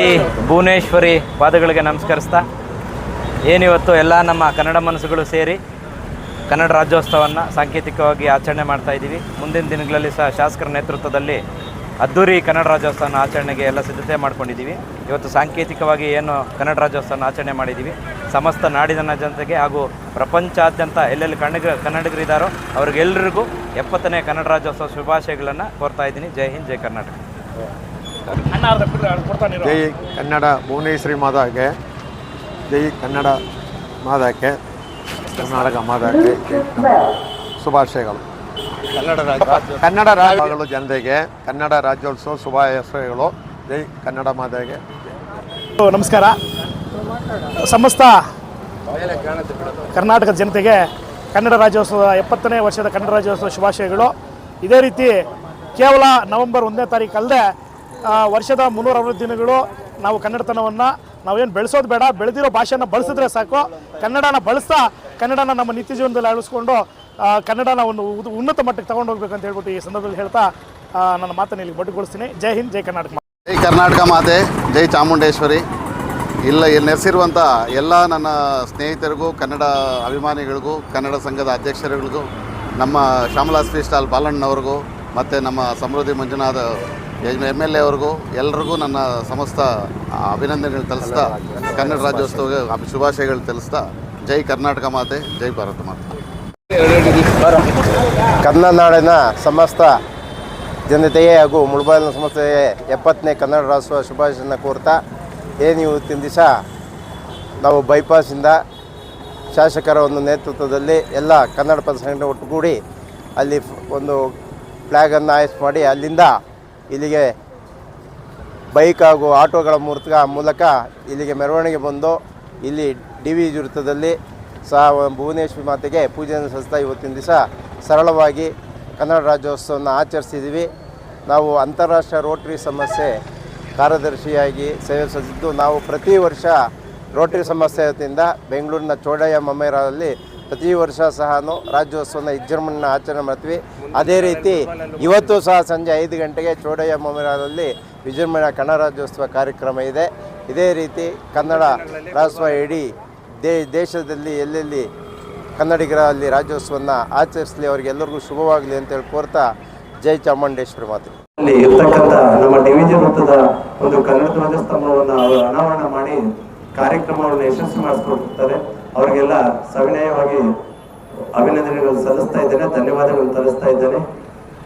ಈ ಭುವನೇಶ್ವರಿ ಪಾದಗಳಿಗೆ ನಮಸ್ಕರಿಸ್ತಾ, ಏನಿವತ್ತು ಎಲ್ಲ ನಮ್ಮ ಕನ್ನಡ ಮನಸ್ಸುಗಳು ಸೇರಿ ಕನ್ನಡ ರಾಜ್ಯೋತ್ಸವವನ್ನು ಸಾಂಕೇತಿಕವಾಗಿ ಆಚರಣೆ ಮಾಡ್ತಾ ಇದ್ದೀವಿ. ಮುಂದಿನ ದಿನಗಳಲ್ಲಿ ಸಹ ಶಾಸಕರ ನೇತೃತ್ವದಲ್ಲಿ ಅದ್ದೂರಿ ಕನ್ನಡ ರಾಜ್ಯೋತ್ಸವನ ಆಚರಣೆಗೆ ಎಲ್ಲ ಸಿದ್ಧತೆ ಮಾಡ್ಕೊಂಡಿದ್ದೀವಿ. ಇವತ್ತು ಸಾಂಕೇತಿಕವಾಗಿ ಏನು ಕನ್ನಡ ರಾಜ್ಯೋತ್ಸವನ ಆಚರಣೆ ಮಾಡಿದ್ದೀವಿ. ಸಮಸ್ತ ನಾಡಿನ ಜನತೆಗೆ ಹಾಗೂ ಪ್ರಪಂಚಾದ್ಯಂತ ಎಲ್ಲೆಲ್ಲಿ ಕನ್ನಡಿಗ ಕನ್ನಡಿಗರಿದ್ದಾರೋ ಅವ್ರಿಗೆಲ್ಲರಿಗೂ ಎಪ್ಪತ್ತನೇ ಕನ್ನಡ ರಾಜ್ಯೋತ್ಸವ ಶುಭಾಶಯಗಳನ್ನು ಕೋರ್ತಾ ಇದ್ದೀನಿ. ಜೈ ಹಿಂದ್, ಜೈ ಕರ್ನಾಟಕ. ಜೈ ಕನ್ನಡ ಭುವನೇಶ್ವರಿ ಮಾತಾಗೆ ಜೈ ಕನ್ನಡ ಮಾತಾಕ್ಕೆ ಕರ್ನಾಟಕ ಮಾತಾಕ್ಕೆ ಶುಭಾಶಯಗಳು. ಕನ್ನಡ ರಾಜ್ಯ ಕನ್ನಡ ರಾಜ್ಯಗಳು ಜನತೆಗೆ ಕನ್ನಡ ರಾಜ್ಯೋತ್ಸವ ಶುಭಾಶಯಗಳು. ಜೈ ಕನ್ನಡ ಮಾತೆಗೆ ನಮಸ್ಕಾರ. ಸಮಸ್ತ ಕರ್ನಾಟಕದ ಜನತೆಗೆ ಕನ್ನಡ ರಾಜ್ಯೋತ್ಸವ ಎಪ್ಪತ್ತನೇ ವರ್ಷದ ಕನ್ನಡ ರಾಜ್ಯೋತ್ಸವ ಶುಭಾಶಯಗಳು. ಇದೇ ರೀತಿ ಕೇವಲ ನವೆಂಬರ್ ಒಂದನೇ ತಾರೀಕು ಅಲ್ಲದೆ ವರ್ಷದ ಮುನ್ನೂರ ಅರವತ್ತು ದಿನಗಳು ನಾವು ಕನ್ನಡತನವನ್ನು ನಾವೇನು ಬೆಳೆಸೋದು ಬೇಡ, ಬೆಳೆದಿರೋ ಭಾಷೆನ ಬಳಸಿದ್ರೆ ಸಾಕು. ಕನ್ನಡನ ಬಳಸ್ತಾ ಕನ್ನಡನ ನಮ್ಮ ನಿತ್ಯ ಜೀವನದಲ್ಲಿ ಅಳಿಸ್ಕೊಂಡು ಕನ್ನಡನ ಒಂದು ಉನ್ನತ ಮಟ್ಟಕ್ಕೆ ತಗೊಂಡು ಹೋಗ್ಬೇಕು ಅಂತ ಹೇಳ್ಬಿಟ್ಟು ಈ ಸಂದರ್ಭದಲ್ಲಿ ಹೇಳ್ತಾ ನನ್ನ ಮಾತನ್ನು ಇಲ್ಲಿ ಮೊಟ್ಟೆಗೊಳಿಸ್ತೀನಿ ಜೈ ಹಿಂದ್, ಜೈ ಕರ್ನಾಟಕ ಜೈ ಕರ್ನಾಟಕ ಮಾತೆ, ಜೈ ಚಾಮುಂಡೇಶ್ವರಿ. ಇಲ್ಲ, ಇಲ್ಲಿ ನೆಲೆಸಿರುವಂಥ ಎಲ್ಲ ನನ್ನ ಸ್ನೇಹಿತರಿಗೂ, ಕನ್ನಡ ಅಭಿಮಾನಿಗಳಿಗೂ, ಕನ್ನಡ ಸಂಘದ ಅಧ್ಯಕ್ಷರುಗಳಿಗೂ, ನಮ್ಮ ಶ್ಯಾಮಲಾ ಶ್ರೀ ಸ್ಟಾಲ್ ಬಾಲಣ್ಣವ್ರಿಗೂ, ಮತ್ತು ನಮ್ಮ ಸಮೃದ್ಧಿ ಮಂಜುನಾಥ ಎಂ ಎಲ್ ಎ ಅವ್ರಿಗೂ ಎಲ್ರಿಗೂ ನನ್ನ ಸಮಸ್ತ ಅಭಿನಂದನೆಗಳು ತಿಳಿಸ್ತಾ, ಕನ್ನಡ ರಾಜ್ಯೋತ್ಸವ ಶುಭಾಶಯಗಳು ತಿಳಿಸ್ತಾ, ಜೈ ಕರ್ನಾಟಕ ಮಾತೆ, ಜೈ ಭಾರತ ಮಾತೆ. ಕನ್ನಡ ನಾಡಿನ ಸಮಸ್ತ ಜನತೆಯೇ ಹಾಗೂ ಮುಳಬಾಗಿಲಿನ ಸಂಸ್ಥೆಯೇ ಎಪ್ಪತ್ತನೇ ಕನ್ನಡ ರಾಜ್ಯೋತ್ಸವ ಶುಭಾಶಯನ ಕೋರ್ತಾ ಏನು ಇವತ್ತಿನ ದಿವಸ ನಾವು ಬೈಪಾಸಿಂದ ಶಾಸಕರ ಒಂದು ನೇತೃತ್ವದಲ್ಲಿ ಎಲ್ಲ ಕನ್ನಡ ಪದ ಸಂಘಟನೆ ಒಟ್ಟುಗೂಡಿ ಅಲ್ಲಿ ಒಂದು ಫ್ಲ್ಯಾಗನ್ನು ಆಯ್ಸ್ ಮಾಡಿ, ಅಲ್ಲಿಂದ ಇಲ್ಲಿಗೆ ಬೈಕ್ ಹಾಗೂ ಆಟೋಗಳ ಮೂಲಕ ಮೂಲಕ ಇಲ್ಲಿಗೆ ಮೆರವಣಿಗೆ ಬಂದು ಇಲ್ಲಿ ಡಿ ವಿ ವೃತ್ತದಲ್ಲಿ ಸಹ ಭುವನೇಶ್ವರಿ ಮಾತೆಗೆ ಪೂಜೆಯನ್ನು ಸಲ್ಲಿಸ್ತಾ ಇವತ್ತಿನ ದಿವಸ ಸರಳವಾಗಿ ಕನ್ನಡ ರಾಜ್ಯೋತ್ಸವವನ್ನು ಆಚರಿಸಿದ್ದೀವಿ. ನಾವು ಅಂತಾರಾಷ್ಟ್ರೀಯ ರೋಟರಿ ಸಮಸ್ಯೆ ಕಾರ್ಯದರ್ಶಿಯಾಗಿ ಸೇವೆ ಸಲ್ಲಿಸಿದ್ದು, ನಾವು ಪ್ರತಿ ವರ್ಷ ರೋಟರಿ ಸಮಸ್ಯೆ ವತಿಯಿಂದ ಬೆಂಗಳೂರಿನ ಚೋಡಯ್ಯ ಮೊಮೇರಲ್ಲಿ ಪ್ರತಿ ವರ್ಷ ಸಹ ರಾಜ್ಯೋತ್ಸವನ ವಿಜೃಂಭಣೆಯನ್ನು ಆಚರಣೆ ಮಾಡ್ತೀವಿ. ಅದೇ ರೀತಿ ಇವತ್ತು ಸಹ ಸಂಜೆ ಐದು ಗಂಟೆಗೆ ಚೋಡಯ್ಯ ಮೊಮಿರಾದಲ್ಲಿ ವಿಜೃಂಭಣೆ ಕನ್ನಡ ರಾಜ್ಯೋತ್ಸವ ಕಾರ್ಯಕ್ರಮ ಇದೆ. ಇದೇ ರೀತಿ ಕನ್ನಡ ರಾಜ್ಯೋತ್ಸವ ಇಡೀ ದೇ, ದೇಶದಲ್ಲಿ ಎಲ್ಲೆಲ್ಲಿ ಕನ್ನಡಿಗರಲ್ಲಿ ರಾಜ್ಯೋತ್ಸವವನ್ನು ಆಚರಿಸಲಿ ಅವರಿಗೆಲ್ಲರಿಗೂ ಶುಭವಾಗಲಿ ಅಂತೇಳಿ ಕೋರ್ತಾ ಜೈ ಚಾಮುಂಡೇಶ್ವರಿ ಮಾತು. ಅಲ್ಲಿ ಇರ್ತಕ್ಕಂಥ ನಮ್ಮ ಡಿವಿಜನ್ ವೃತ್ತದ ಒಂದು ಕನ್ನಡ ಧ್ವಜಸ್ತಂಭವನ್ನು ಅವರು ಅನಾವರಣ ಮಾಡಿ ಕಾರ್ಯಕ್ರಮವನ್ನು ಯಶಸ್ವಿ ಮಾಡಿಸ್ಕೊಡ್ತಾರೆ. ಅವರಿಗೆಲ್ಲ ಸವಿನಯವಾಗಿ ಅಭಿನಂದನೆಗಳು ಸಲ್ಲಿಸ್ತಾ ಇದ್ದೇನೆ, ಧನ್ಯವಾದಗಳು ತರಿಸ್ತಾ ಇದ್ದೇನೆ.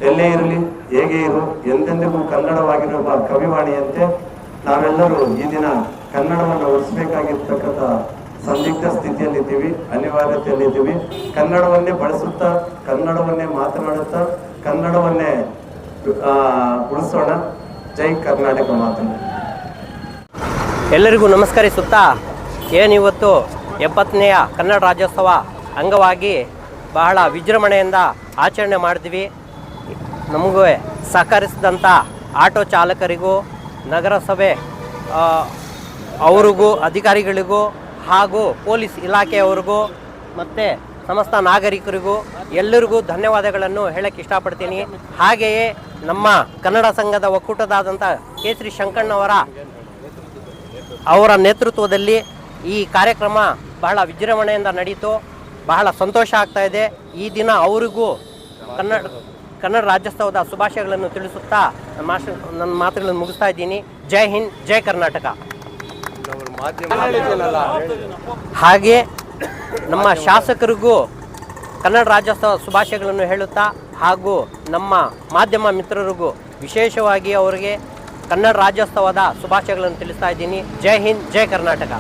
ಎಲ್ಲೇ ಇರಲಿ, ಹೇಗೆ ಇರು, ಎಂದೆಂದಿಗೂ ಕನ್ನಡವಾಗಿರುವ ಕವಿವಾಣಿಯಂತೆ ನಾವೆಲ್ಲರೂ ಈ ದಿನ ಕನ್ನಡವನ್ನು ಉಳಿಸಬೇಕಾಗಿರ್ತಕ್ಕಂಥ ಸಂದಿಗ್ಧ ಸ್ಥಿತಿಯಲ್ಲಿದ್ದೀವಿ, ಅನಿವಾರ್ಯತೆಯಲ್ಲಿದ್ದೀವಿ. ಕನ್ನಡವನ್ನೇ ಬಳಸುತ್ತಾ, ಕನ್ನಡವನ್ನೇ ಮಾತನಾಡುತ್ತಾ, ಕನ್ನಡವನ್ನೇ ಉಳಿಸೋಣ. ಜೈ ಕರ್ನಾಟಕ ಮಾತನ್ನು. ಎಲ್ಲರಿಗೂ ನಮಸ್ಕರಿಸುತ್ತಾ, ಏನಿವತ್ತು ಎಪ್ಪತ್ತನೆಯ ಕನ್ನಡ ರಾಜ್ಯೋತ್ಸವ ಅಂಗವಾಗಿ ಬಹಳ ವಿಜೃಂಭಣೆಯಿಂದ ಆಚರಣೆ ಮಾಡಿದ್ವಿ. ನಮಗೂ ಸಹಕರಿಸಿದಂಥ ಆಟೋ ಚಾಲಕರಿಗೂ, ನಗರಸಭೆ ಅವರಿಗೂ, ಅಧಿಕಾರಿಗಳಿಗೂ ಹಾಗೂ ಪೊಲೀಸ್ ಇಲಾಖೆಯವ್ರಿಗೂ ಮತ್ತು ಸಮಸ್ತ ನಾಗರಿಕರಿಗೂ ಎಲ್ಲರಿಗೂ ಧನ್ಯವಾದಗಳನ್ನು ಹೇಳಕ್ಕೆ ಇಷ್ಟಪಡ್ತೀನಿ. ಹಾಗೆಯೇ ನಮ್ಮ ಕನ್ನಡ ಸಂಘದ ಒಕ್ಕೂಟದಾದಂಥ ಕೇಸರಿ ಶಂಕಣ್ಣವರ ಅವರ ನೇತೃತ್ವದಲ್ಲಿ ಈ ಕಾರ್ಯಕ್ರಮ ಬಹಳ ವಿಜೃಂಭಣೆಯಿಂದ ನಡೀತು, ಬಹಳ ಸಂತೋಷ ಆಗ್ತಾ ಇದೆ. ಈ ದಿನ ಅವರಿಗೂ ಕನ್ನಡ ಕನ್ನಡ ರಾಜ್ಯೋತ್ಸವದ ಶುಭಾಶಯಗಳನ್ನು ತಿಳಿಸುತ್ತಾ ನನ್ನ ನನ್ನ ಮಾತುಗಳನ್ನು ಮುಗಿಸ್ತಾ ಇದ್ದೀನಿ. ಜೈ ಹಿಂದ್, ಜೈ ಕರ್ನಾಟಕ. ಹಾಗೆ ನಮ್ಮ ಶಾಸಕರಿಗೂ ಕನ್ನಡ ರಾಜ್ಯೋತ್ಸವ ಶುಭಾಶಯಗಳನ್ನು ಹೇಳುತ್ತಾ ಹಾಗೂ ನಮ್ಮ ಮಾಧ್ಯಮ ಮಿತ್ರರಿಗೂ ವಿಶೇಷವಾಗಿ ಅವರಿಗೆ ಕನ್ನಡ ರಾಜ್ಯೋತ್ಸವದ ಶುಭಾಶಯಗಳನ್ನು ತಿಳಿಸ್ತಾ ಇದ್ದೀನಿ. ಜೈ ಹಿಂದ್, ಜೈ ಕರ್ನಾಟಕ.